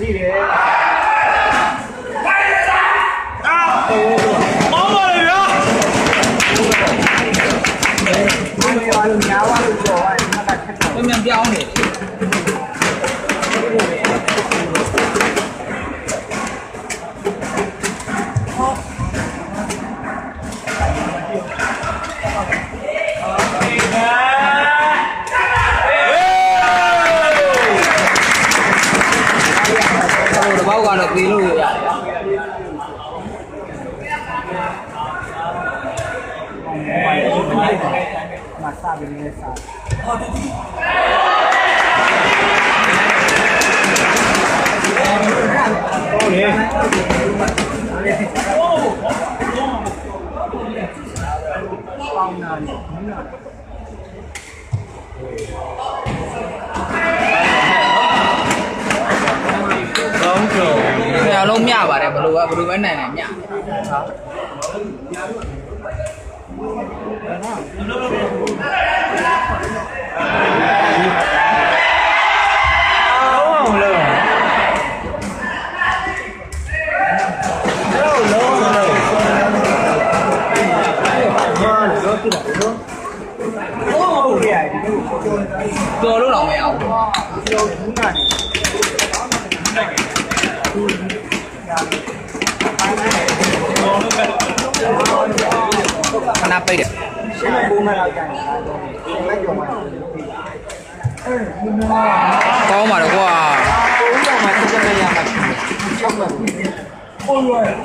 ထိတယ်မောင်းပါလေဗျာဒီလိုရလို့ညာဝလို့ပြောရင်မကချက်တော့ပြန်ပြန်ပြောင်းနေဟို သေးလို့ရတယ်မဆာပြီးနေစားဟုတ်လေပေါင်းနာနေနာကော ရာလုံးမျှပါတယ်ဘယ်လိုပဲဘယ်လိုပဲနိုင်နိုင်မျှလုံး ခဏပိတ်တယ်ရှင်းဖို့မလာကြတယ်လက်ကြော်မှာ။ကောင်းပါတော့ကွာပုံတော့မှတက်တက်ရမှာချက်မှန်ပုံရွယ်။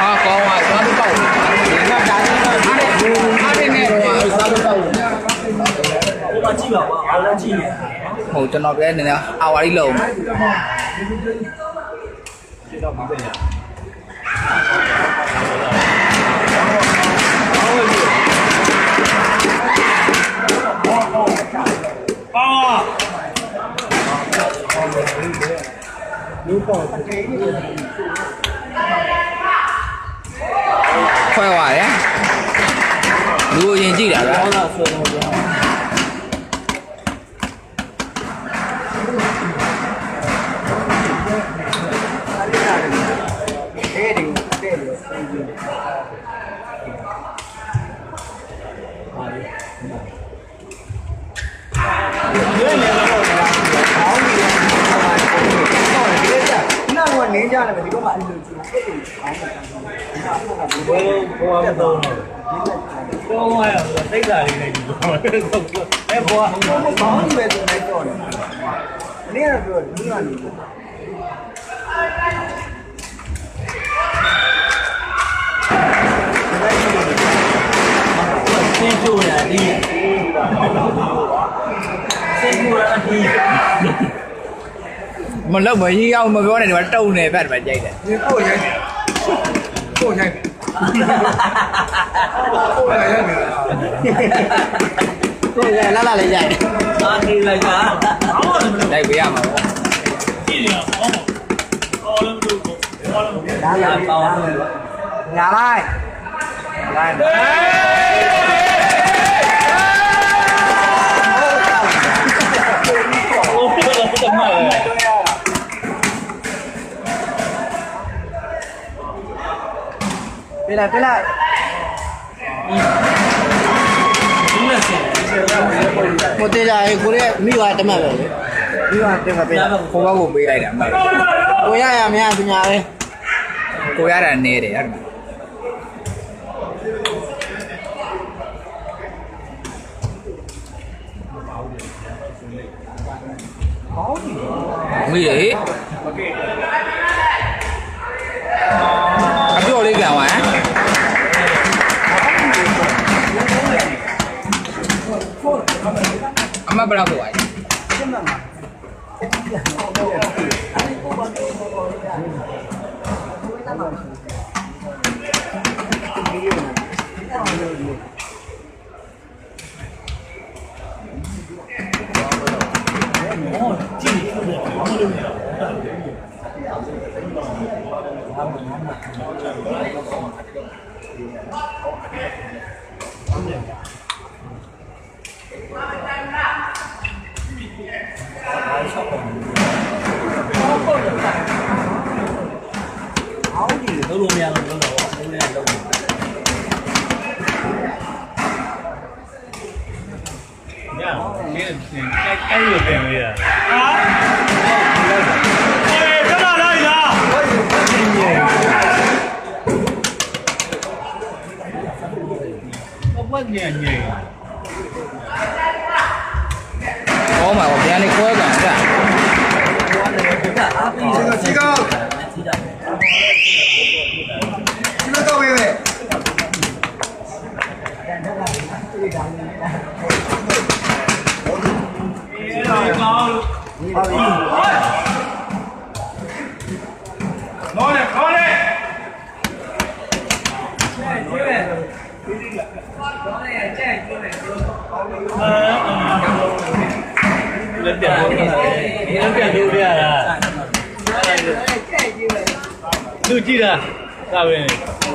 ဟာကောင်းပါသွားတော့ပေါ့။ငါဒါနဲ့တော့ဒီလိုအားရနေတော့သွားတော့ပေါ့ဟိုကကြည့်ပါဦးအားလုံးကြည့်နေ။ဟုတ်ကျွန်တော်ပြနည်းနည်းအာဝါရီလုံးပါ လူပေါ်တကယ်ကြီးခွဲသွားတယ်။လူကိုရင်ကြည့်တာဗျာဟောတော့ဆိုတော့ နာကနေကြတယ်ဒီဘက်မှာအဲ့လိုကြည့်အဲ့လိုအောင်းတာဘယ်လိုဘောဘောမတော့တော့ရအောင်စိတ်ဓာတ်လေးနဲ့ဒီဘောအဲဘောဘောဘောင်းပဲဆိုနေတော့တယ်။နေ့ကတော့ပြောဒီကနေစင်းချိုးရဒီစင်းချိုးရအဒီ မလောက်မကြီးအောင်မပြောနဲ့ဒီမှာတုံနေဖက်တယ်ကြိုက်တယ်ဒီကိုရိုက်တယ်။ကိုရိုက်တယ်။ကိုရိုက်ရတယ်ကိုယ်လာလာလေးကြိုက်တယ်အာဒီလိုက်တာအောင်းတယ်မလို့လိုက်ပေးရမှာပေါ့ကြည့်ရအောင်အော်လည်းမလို့ဘောလုံး။ဒါလာပေါင်းညာလိုက်။လိုက် ပြလိုက်ပြလိုက်ဒီနဲ့စင်ကိုတေးကြရေကိုရဲ့မိဘတမတ်ပဲလေဒီကတင်မပေးကိုဘကိုပေးလိုက်တာမှန်ကိုရရမရပညာပဲကိုရတာနေတယ်အဲ့ဒါကောင်းပြီမိရေအပြော်လေးပြန်သွား ဟမ်အမဘ ယ်လောက်ပို့ပါလဲရှင်းမှာဟအောင်းဒီလုံးလို့မရတော့လုံးတော့လုံးနေလုံးညမင်းအဲ့လိုပြန်လို့ရဟာအေးခဏလို က်လားဘာညံ့ညံ့ဟောမှာဗျာနေခွဲကန်ကြာအားပြီးတော့စီကောစီမတော့ပဲပဲ လက်ပြန်လို့လက်ပြန်လို့ရတာ လူကြည့်တာသာပဲ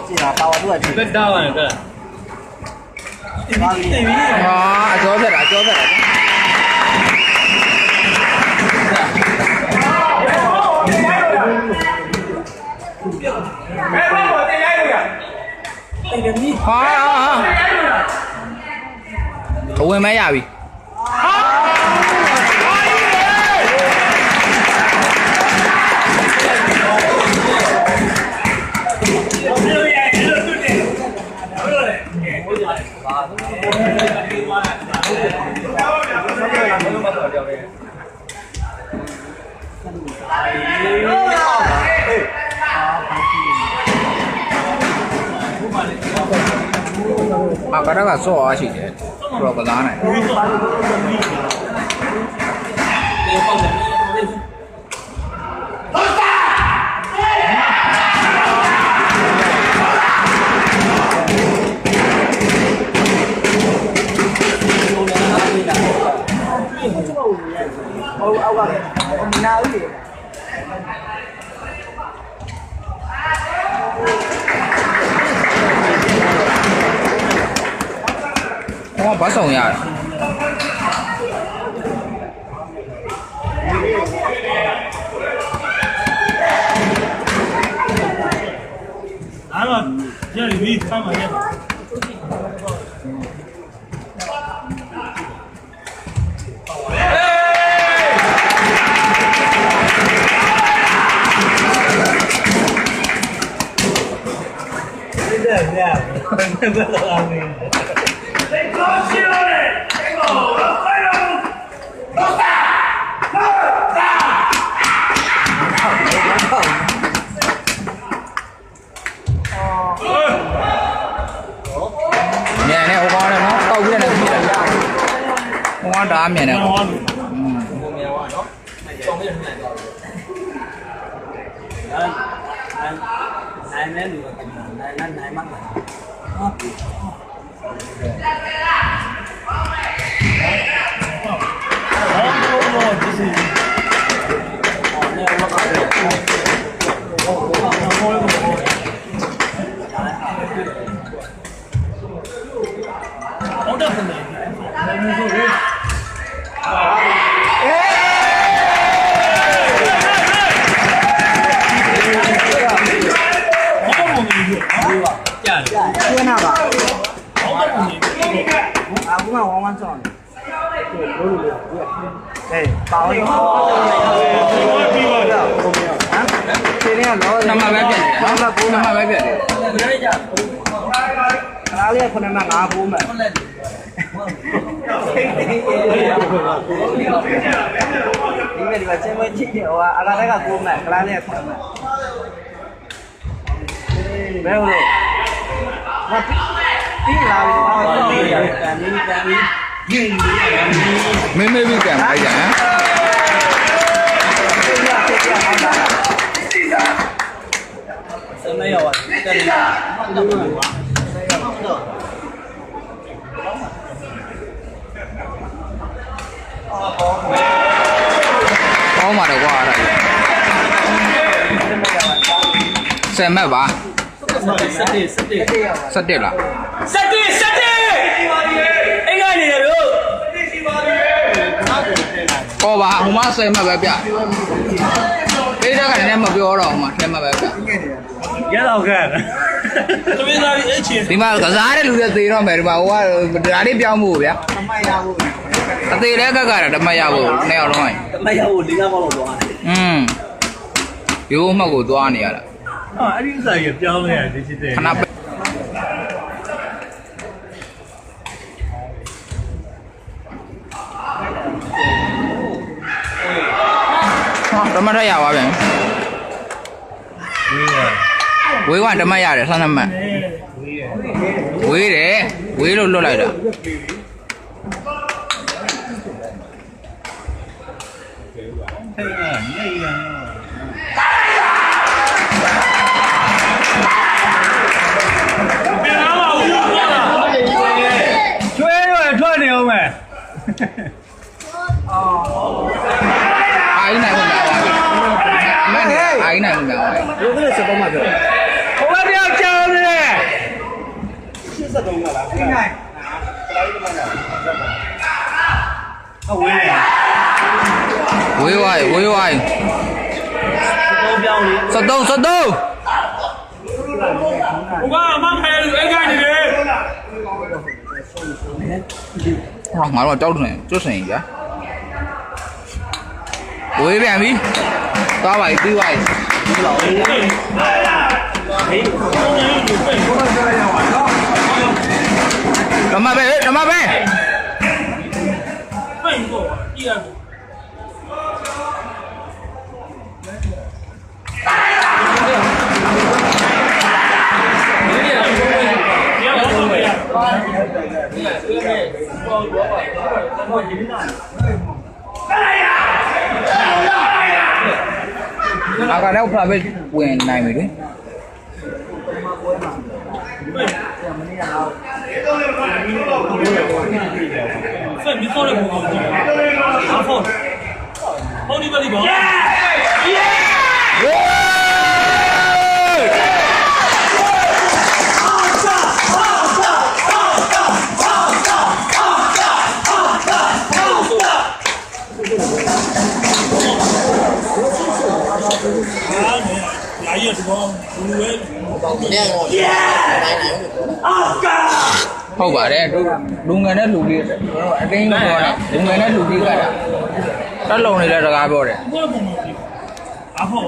ကြည်တာပါဝါသူကကြည်သက်တာပါနဲ့တက်ပါပြီပြီဟာအကျော်ပြက်တာအကျော်ပြက်တာအဲ့ဒါမီးဟာအဝင်မဲရပြီ အကတော့ကစောအားရှိတယ်ပရောကစားနိုင် ဟိုအောက်ကမနာဦးလေဟောဘာဆောင်ရတာအားတော့ ကြည့်ပြီးဆမ်းပါရဲ့ Thế là nha, rất là an ninh. မြန်နေဟိုကောင်းတယ်နော်တောက်ပြီးတယ်ဖြစ်တယ်ဟိုကောင်း ဒါမြ ကြားတယ်ကျွေးနာပါ။ဘာမှမမြင်ဘူးအခုမှဝမ်းဝမ်းဆောင်တယ်လို့လို့လို့ဟဲ့ပါဝင်ဟမ်။ပြီးပါလားခြေရင်းကလောနံပါတ်ပဲပြတ်တယ်နော်နံပါတ်ပဲပြတ်တယ်အားလေးခုနကငါဘူးမဲ့ဒီမဲ့ဒီမှာချင်းမကြည့်ဟိုအလားတကကိုမဲ့ကလားလေးခုနမဲ့ဘယ်လို မပြီးလာပြီတန်ပြီးတန်ပြီးမင်းမေးပြီးကံလိုက်ကြဟမ်။စနေရောတက်တယ်။ကောင်းပါတယ်ကွာအဲ့ဒါဆယ်မက်ပါ စက်တယ်စက်တယ်17လားစက်တယ်စက်တယ်အိမ်ကနေရလို့ကောပါဟိုမှာဆယ်မှတ်ပဲပြပေးတဲ့ကလည်းမပြောတော့ဟိုမှာဆယ်မှတ်ပဲပြငဲ့နေရရတော့ကန်သမီးသားကြီးအချင်းဒီမှာကစားတဲ့လူတွေသေတော့မယ်ဒီမှာဟိုကဒါလေးပြောင်းဖို့ဗျာအမိုက်ရဖို့အသေးလည်းကက်ကရဓမ္မရဖို့နှစ်ယောက်လုံးမရဘူးလေးကားပေါက်တော့သွားတယ်อืมရိုးမှတ်ကိုသွားနေရတာ ဟာအဲ့ဒီဥစ္စာကြီးပြောင်းလဲရတယ်ချစ်တယ်ခဏပဲဟာဓမ္မထရပါဗျာဝေးရဝေးကဓမ္မရတယ်ဆန်းသမှတ်ဝေးရဝေးတယ်ဝေးလို့လွတ်လိုက်တာထိုင်ကနေရ ဝေးဝိုင်းဝေးဝိုင်းတော့ပြောင်းလေ73 73ဟိုကအမဖယ်လူအိတ်ကနေတယ်ဟာငါတော့ကြောက်တယ်ကျွတ်စင်ကြာဝေးပြန်ပြီသွားပါပြီပြီးပါပြီဟေးဓမ္မပဲဓမ္မပဲပိတ်ဖို့ကြည့်ရ အာကတော့ဖလာပဲဝင်နိုင်ပြီလေဆက်ပြီးတော့လည်းပုံကြည့်ဟာဖုန်းဟိုဒီဘက် ဒီဘောလာရတဲ့ဘောဘူးဝဲဟုတ်ပါတယ်တို့လူငယ်နဲ့လူလေးကျွန်တော်အတင်းမပြောနဲ့လူငယ်နဲ့လူလေးကတာတက်လုံနေတဲ့စကားပြောတယ်ဘောပုံမှာအာဖော